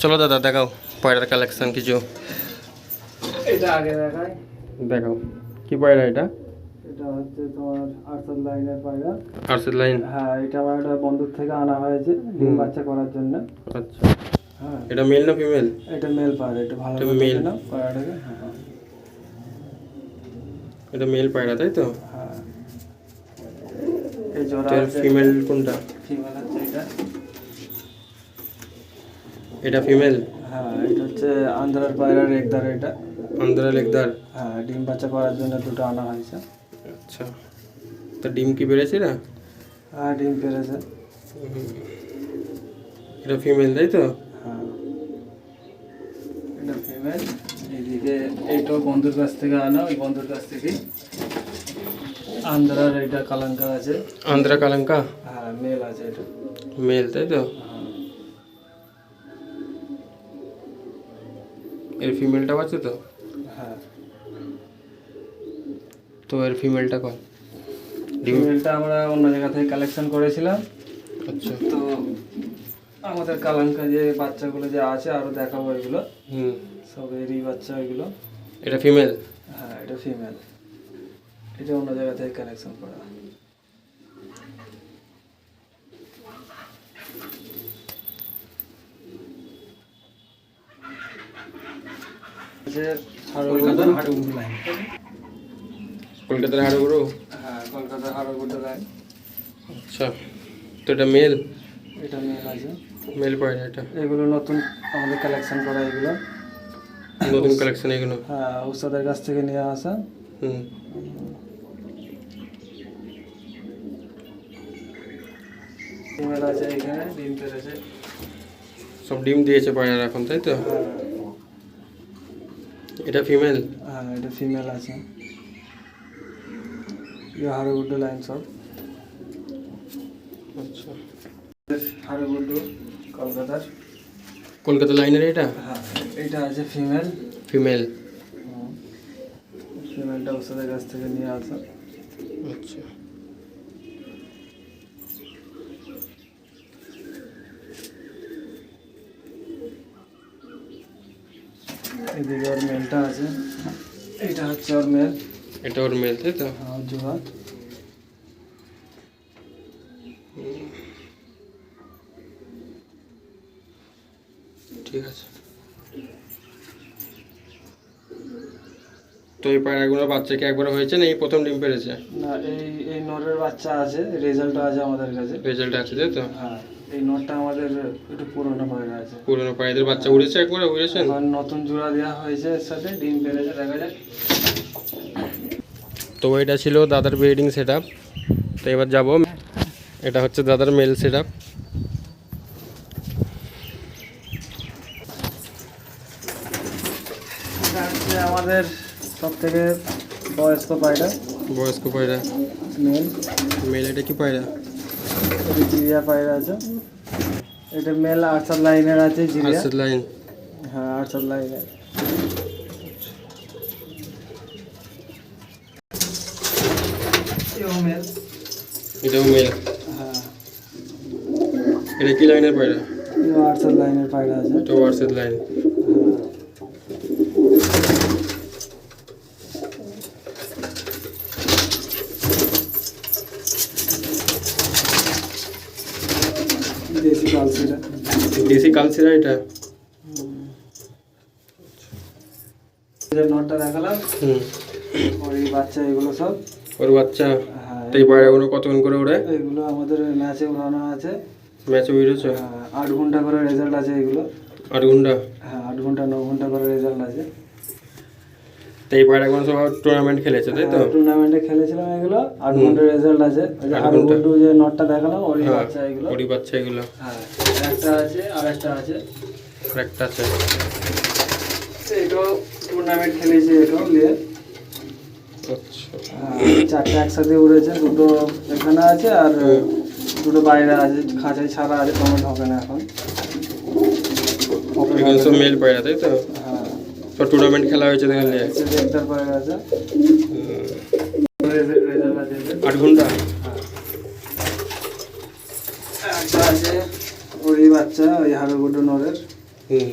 চলো দাদা দেখাও। পয়রার কালেকশন কিছু। এটা আগে দেখাই। দেখাও। কি পয়রা এটা? এটা হচ্ছে তোমার আর্সাল লাইনের পায়রা। আরসিড লাইন? হ্যাঁ এটা আমার একটা থেকে আনা হয়েছে ডিম বাচ্চা করার জন্য। আচ্ছা। হ্যাঁ। এটা মেল না ফিমেল? এটা মেল পায়রা এটা ভালো এটা পায়রাটাকে। হ্যাঁ। এটা মেল পায়রা তাই তো? হ্যাঁ। এই জোড়া ফিমেল কোনটা? ফিমেল হচ্ছে এটা। এটা ফিমেল হ্যাঁ এটা হচ্ছে আন্ধ্রার পায়রার একদার এটা। আন্দ্রা লেকদার হ্যাঁ ডিম বাচ্চা করার জন্য দুটো আনা হয়েছে। আচ্ছা। তা ডিম কি বেড়েছে না? হ্যাঁ ডিম পেরেছে। এটা ফিমেল তাই তো? হ্যাঁ। এটা ফিমেল এইদিকে এইটাও বন্ধুর কাছ থেকে আনা ওই বন্ধুর কাছ থেকে আন্ধ্রার এইটা কালাঙ্কা আছে। আন্দ্রা কালাঙ্কা? হ্যাঁ মেল আছে এটা। মেল তাই তো? এর ফিমেলটাও আছে তো? হ্যাঁ। তো এর ফিমেলটা ডিম ফিমেলটা আমরা অন্য জায়গা থেকে কালেকশন করেছিলাম। আচ্ছা। তো আমাদের কালাঙ্কা যে বাচ্চাগুলো যে আছে আরও দেখাবো এগুলো। হুম। সব এরই বাচ্চা এগুলো। এটা ফিমেল হ্যাঁ এটা ফিমেল এটা অন্য জায়গা থেকে কালেকশন করা। কলকাতার হাড়গুড়ি হ্যাঁ কলকাতার হাড়গুড়ি লাইন। আচ্ছা তো এটা মেল? এটা মেল আছে। মেল পায়রা এটা? এগুলো নতুন আমাদের কালেকশন করা এগুলো। নতুন কালেকশন এগুলো? হ্যাঁ উস্তাদের কাছ থেকে নিয়ে আসা। হুম। ফিমেল আছে এখানে ডিম পেরেছে। সব ডিম দিয়েছে পায়রা এখন তাই তো? হ্যাঁ। এটা ফিমেল হ্যাঁ এটা ফিমেল আছে। হাড়গুড্ডু লাইন সব। আচ্ছা। হাড়গুড্ডু কলকাতার। কলকাতা লাইনের এটা? হ্যাঁ এটা আছে ফিমেল ফিমেল ফিমেলটা ওষুধের কাছ থেকে নিয়ে আসা। আচ্ছা। এদিকে ওর মেলটা আছে এইটা হচ্ছে ওর মেল। এটা ওর মেল তাই তো? আর জোড়া ঠিক আছে। তো এই পায়রাগুলো বাচ্চা কি একবার হয়েছে না এই প্রথম ডিম পেরেছে? না এই এই নরের বাচ্চা আছে রেজাল্টটা আছে আমাদের কাছে। রেজাল্ট আছে তাই তো? হ্যাঁ। এই নটটা আমাদের একটু পুরোনো পায়রা আছে। পুরোনো পায়রাদের বাচ্চা উড়েছে একবার এখন নতুন জোড়া দেওয়া হয়েছে এর সাথে ডিম পেরেছে দেখা যাক তো এটা ছিল দাদার ব্রিডিং সেট তো এবার যাব। এটা হচ্ছে দাদার মেল সেট আমাদের সব থেকে বয়স্ক পায়রা। বয়স্ক পায়রা। মেল মেল এটা কি পায়রা? এটা জিরিয়া পায়রা আছে। এটা মেল আটসার লাইনের আছে জিরিয়া। আর্সেল লাইন। হ্যাঁ আটসার লাইনের এও মেল এটাও মেল। হ্যাঁ। এটা কি লাইনের পায়রা? এও আটসার লাইনের পায়রা আছে। এটাও আর্সেল লাইন দেশি কালসিটা দেশি কালচিরা এটা? নটটা দেখালাম। হুম। ওর এই বাচ্চা এগুলো সব। ওর বাচ্চা? হ্যাঁ। পায়রাগুলো কতক্ষণ করে ওড়ে? এগুলো আমাদের ম্যাচে উড়ানো আছে। ম্যাচে উড়েছে? হ্যাঁ, আট ঘণ্টা করে রেজাল্ট আছে এগুলো। আট ঘণ্টা? হ্যাঁ আট ঘণ্টা ন ঘণ্টা করে রেজাল্ট আছে। তো এই পায়রাগুলো সব টুর্নামেন্ট খেলেছে তাই তো? টুর্নামেন্টে খেলেছিলাম এগুলো আট হুম। ঘণ্টা রেজাল্ট আছে। ওই যে আট ঘণ্টা। যে নটটা দেখালাম ওরই হ্যাঁ বাচ্চা এগুলো। ওরই বাচ্চা এগুলো। হ্যাঁ একটা আছে আর একটা আছে। আর একটা আছে। এটাও টুর্নামেন্ট খেলেছে এটাও নিয়ে। আচ্ছা। হ্যাঁ, চারটে একসাথে উড়েছে দুটো এখানে আছে আর দুটো বাইরে আছে খাঁচাই ছাড়া আছে কোনো ঢোকে না এখন। মেল পায়রা তাই তো? হ্যাঁ সব টুর্নামেন্ট খেলা হয়েছে আছে এদের। আট ঘণ্টা? ওরই বাচ্চা ওই হাড়গুড্ডু নরের। হুম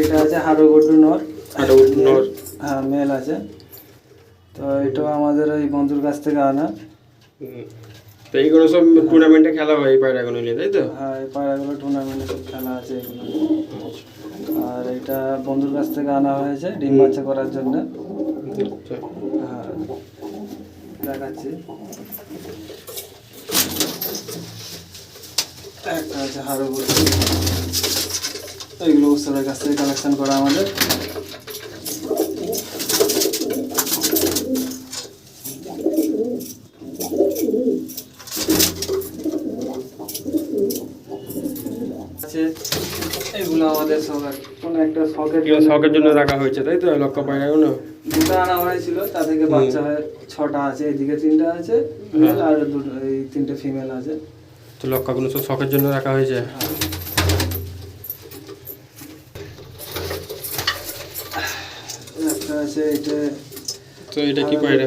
এটা আছে হাড়ো গুড্ডু নর হাড়ো গুড্ডু নর। হ্যাঁ মেল আছে তো এটাও আমাদের ওই বন্ধুর কাছ থেকে আনা। তো এইগুলো সব টুর্নামেন্টে খেলা হয় এই পায়রাগুলো নিয়ে তাই তো? হ্যাঁ এই পায়রাগুলো টুর্নামেন্টে সব খেলা আছে এগুলো। আর এটা বন্ধুর কাছ থেকে আনা হয়েছে ডিম বাচ্চা করার জন্য। আচ্ছা। হ্যাঁ দেখাচ্ছি। একটা আছে গুড্ডু এগুলো উৎসবের কাছ থেকে কালেকশন করা আমাদের আছে এগুলো আমাদের শখের কোনো একটা শখের শখের জন্য রাখা হয়েছে তাই তো? লক্ষ্য পায়রাগুলো দুটো আনা হয়েছিল তা থেকে বাচ্চা ছটা আছে এদিকে তিনটা আছে মেল আর দুটো এই তিনটে ফিমেল আছে। তো লক্ষ্যগুলো সব শখের জন্য রাখা হয়েছে? একটা আছে এটা তো এটা কি পায়রা?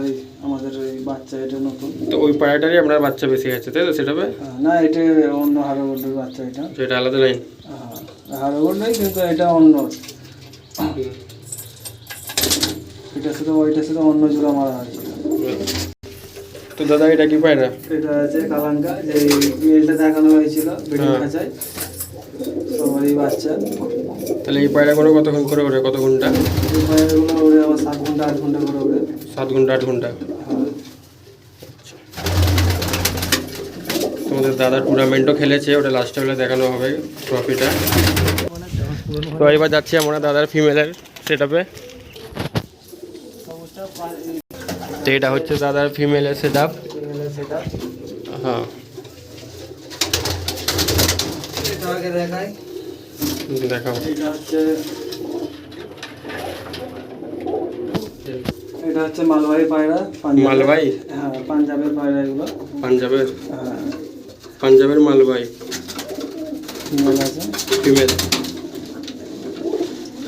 ওই আমাদের ওই বাচ্চা এটা নতুন। তো ওই পায়রাটারই আপনার বাচ্চা বেশি আছে তাই তো? সেটা হ্যাঁ, না এটা অন্য বাচ্চা এটা। এটা আলাদা লাইন হাড়াগুটোই কিন্তু এটা অন্য। এটা শুধু ওইটা শুধু অন্য জোড়া মারা হয়েছিল তো দাদা এটা কি পায়রা? এটা আছে কালাঙ্কা যে মেলটা দেখানো হয়েছিল হ্যাঁ। খাঁচায়। সবারই বাচ্চা। তাহলে এই পায়রাগুলো কতক্ষণ করে ওঠে কত ঘণ্টা? এই পায়রাগুলো ওরে আবার সাত ঘণ্টা আট ঘণ্টা করে ওরে সাত ঘণ্টা আট ঘণ্টা। তোমাদের দাদা টুর্নামেন্টও খেলেছে ওটা লাস্টে হলে দেখানো হবে ট্রফিটা তো এবার যাচ্ছি আমরা দাদার ফিমেলের সেট তো এটা হচ্ছে দাদার ফিমেলের সেট আপ হ্যাঁ। এটা আগে দেখাও। এটা হচ্ছে মালবাহী পায়রা মালবাহী? হ্যাঁ পাঞ্জাবের পায়রা এগুলো। পাঞ্জাবের? হ্যাঁ। পাঞ্জাবের মালবাই ফিমেল।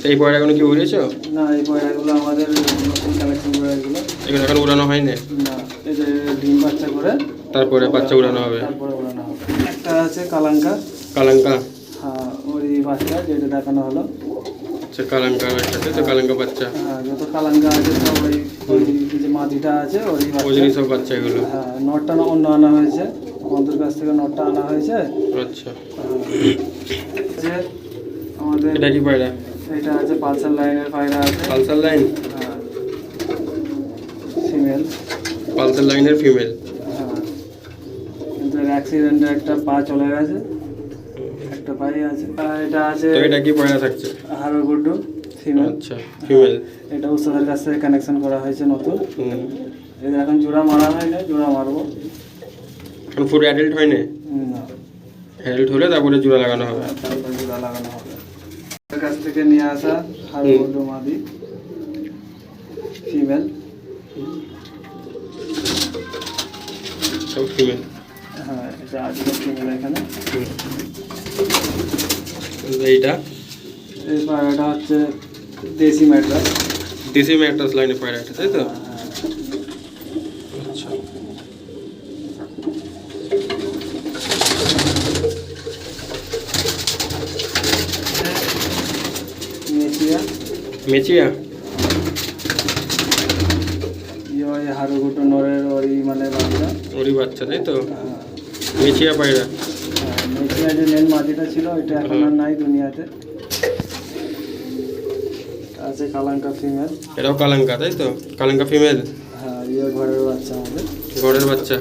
এই পয়রাগুলো কি উড়েছো? না এই পয়রাগুলো আমাদের নতুন কালেকশন পয়রাগুলো এগুলো। এখন উড়ানো হয়নি না এই যে ডিম বাচ্চা করে। তারপরে বাচ্চা উড়ানো হবে। তারপরে উড়ানো হবে। একটা আছে কালাঙ্কা। কালাঙ্কা। হ্যাঁ ওই বাচ্চা যেটা দেখানো হলো। আচ্ছা কালাঙ্কা একটা তো কালাঙ্কা বাচ্চা। হ্যাঁ যত কালাঙ্কা আছে সব ওই ওই যে মাটিটা আছে ওই ওই সব বাচ্চা এগুলো। হ্যাঁ নটটা না অন্য আনা হয়েছে। বন্ধুর কাছ থেকে নটটা আনা হয়েছে। আচ্ছা। যে আমাদের এটা কি পায়রা? এটা আছে পালসার লাইনের পায়রা আছে। Pulsar line? হ্যাঁ ফিমেল। পালসার লাইনের ফিমেল। হ্যাঁ কিন্তু অ্যাক্সিডেন্টে একটা পা চলে গেছে। একটা পাই আছে। আর এটা আছে তো এটা কি পায়রা থাকছে? হাড়ো গুড্ডু ফিমেল আচ্ছা ফিমেল এটা উৎসবের কাছ কানেকশন করা হয়েছে নতুন। এটা এখন জোড়া মারা হয় না জোড়া মারবো। এখন পুরো অ্যাডাল্ট হয়নি হুম, না। অ্যাডাল্ট হলে তারপরে জোড়া লাগানো হবে। তারপর জোড়া লাগানো হবে। কাছ থেকে নিয়ে আসা হুম। গুড্ডু মাদি ফিমেল সব ফিমেল হ্যাঁ এটা আজকে ফিমেল এখানে। এইটা? এই পায়রাটা হচ্ছে দেশি ম্যাড্রাস দেশি ম্যাট্রাস লাইনের পায়রাটা তাই তো? হ্যাঁ আচ্ছা। মেচিয়া। মেচিয়া? ইয়ে ওই হাড়ো গুটো নরের মানে বাচ্চা। ওরই বাচ্চা তাই তো? হ্যাঁ। মেচিয়া পায়রা। হ্যাঁ, যে মেন মাটিটা ছিল এটা এখন আর নাই দুনিয়াতে। আছে কালাঙ্কা ফিমেল এটাও কালাঙ্কা তাই তো? কালাঙ্কা ফিমেল হ্যাঁ ইয়ে ঘরের বাচ্চা আমাদের ঘরের বাচ্চা।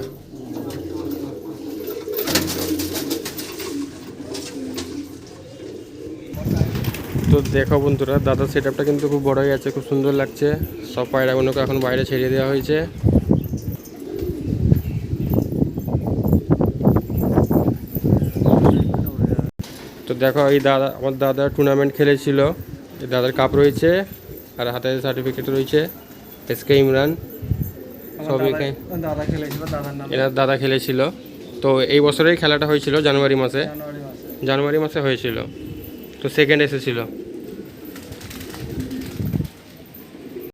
তো দেখো বন্ধুরা দাদার সেট আপটা কিন্তু খুব বড় হয়ে যাচ্ছে খুব সুন্দর লাগছে। সব পায়রাগুলোকে এখন বাইরে ছেড়ে দেওয়া হয়েছে। তো দেখো এই দাদা আমার দাদার টুর্নামেন্ট খেলেছিল। এই দাদার কাপ রয়েছে আর হাতে সার্টিফিকেট রয়েছে এস কে ইমরান সব সবই দাদা- খেলেছিল এনার দাদা খেলেছিল। তো এই বছরেই খেলাটা হয়েছিল জানুয়ারি মাসে। জানুয়ারি মাসে। হয়েছিল। তো সেকেন্ড এসেছিল।